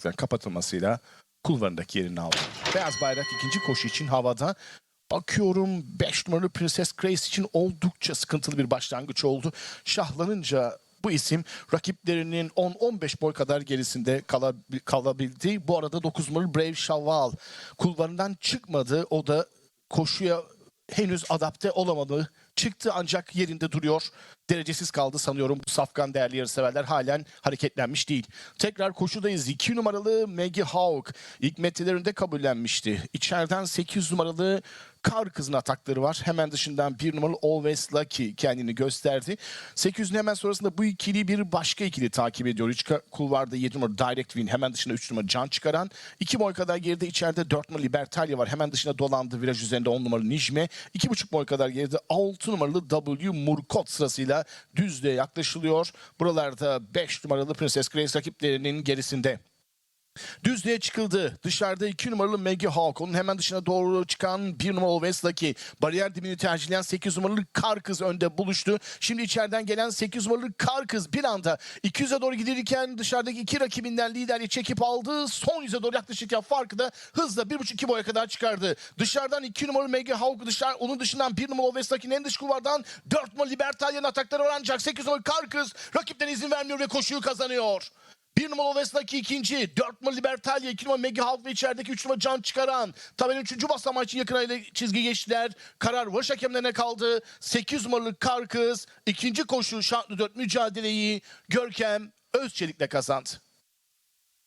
farkların kapatılmasıyla kulvarındaki yerini aldı. Beyaz bayrak ikinci koşu için havada. Bakıyorum 5 numaralı Princess Grace için oldukça sıkıntılı bir başlangıç oldu. Şahlanınca bu isim rakiplerinin 10-15 boy kadar gerisinde kalabi- kalabildi. Bu arada 9 numaralı Brave Chaval kulvarından çıkmadı. O da koşuya henüz adapte olamadı. Çıktı ancak yerinde duruyor. Derecesiz kaldı sanıyorum. Bu safkan değerli yarışseverler halen hareketlenmiş değil. Tekrar koşudayız. 2 numaralı Maggie Hawk ilk metrelerinde kabullenmişti. İçeriden 8 numaralı Kar Kız'ın atakları var. Hemen dışından 1 numaralı Always Lucky kendini gösterdi. 800'ün hemen sonrasında bu ikili bir başka ikili takip ediyor. İç ka- kulvarda 7 numaralı Direct Win. Hemen dışında 3 numaralı Can Çıkaran. 2 boy kadar geride içeride 4 numaralı Libertalia var. Hemen dışında dolandı viraj üzerinde 10 numaralı Nijme. 2,5 boy kadar geride 6 numaralı W Murkot sırasıyla düzlüğe yaklaşılıyor. Buralarda 5 numaralı Princess Grace rakiplerinin gerisinde. Düzlüğe çıkıldı. Dışarıda 2 numaralı Maggie Hawk. Onun hemen dışına doğru çıkan 1 numaralı West'daki bariyer dibini tercihleyen 8 numaralı Kar Kız önde buluştu. Şimdi içeriden gelen 8 numaralı Kar Kız bir anda 200'e doğru gidilirken dışarıdaki iki rakibinden liderliği çekip aldı. Son yüze doğru yaklaşırken farkı da hızla 1.5-2 boya kadar çıkardı. Dışarıdan 2 numaralı Maggie Hawk dışarı, onun dışından 1 numaralı West'takinin en dış kulvardan 4 numaralı Libertalia'nın atakları var ancak 8 numaralı Kar Kız rakipten izin vermiyor ve koşuyu kazanıyor. Bir numaralı Vesna'ki ikinci. Dört numaralı Libertalia. iki numaralı Maggie Halk ve içerideki üç numaralı Can Çıkaran. Tabelin üçüncü basamağı için yakın ayla çizgi geçtiler. Karar varış hakemlerine kaldı. Sekiz numaralı Kar Kız. ikinci koşu şartlı dört mücadeleyi Görkem Özçelik'le kazandı.